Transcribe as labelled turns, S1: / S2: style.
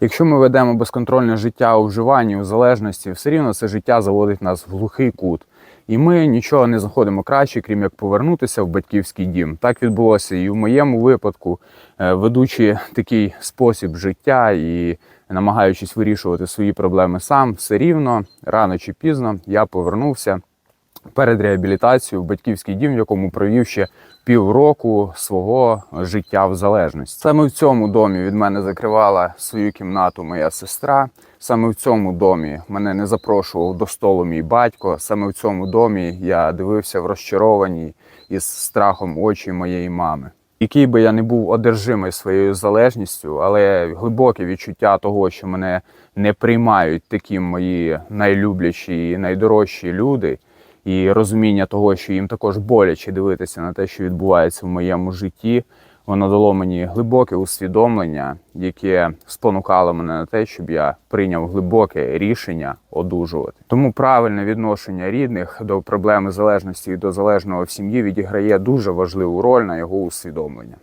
S1: Якщо ми ведемо безконтрольне життя у вживанні, у залежності, все рівно це життя заводить нас в глухий кут. І ми нічого не знаходимо краще, крім як повернутися в батьківський дім. Так відбулося і в моєму випадку, Е, ведучи такий спосіб життя і намагаючись вирішувати свої проблеми сам, все рівно рано чи пізно я повернувся перед реабілітацією в батьківський дім, в якому провів ще півроку свого життя в залежності. Саме в цьому домі від мене закривала свою кімнату моя сестра. Саме в цьому домі мене не запрошував до столу мій батько. Саме в цьому домі я дивився в розчаровані із страхом очі моєї мами. Який би я не був одержимий своєю залежністю, але глибоке відчуття того, що мене не приймають таким мої найлюблячі і найдорожчі люди, і розуміння того, що їм також боляче дивитися на те, що відбувається в моєму житті, воно дало мені глибоке усвідомлення, яке спонукало мене на те, щоб я прийняв глибоке рішення одужувати. Тому правильне відношення рідних до проблеми залежності і до залежного в сім'ї відіграє дуже важливу роль на його усвідомлення.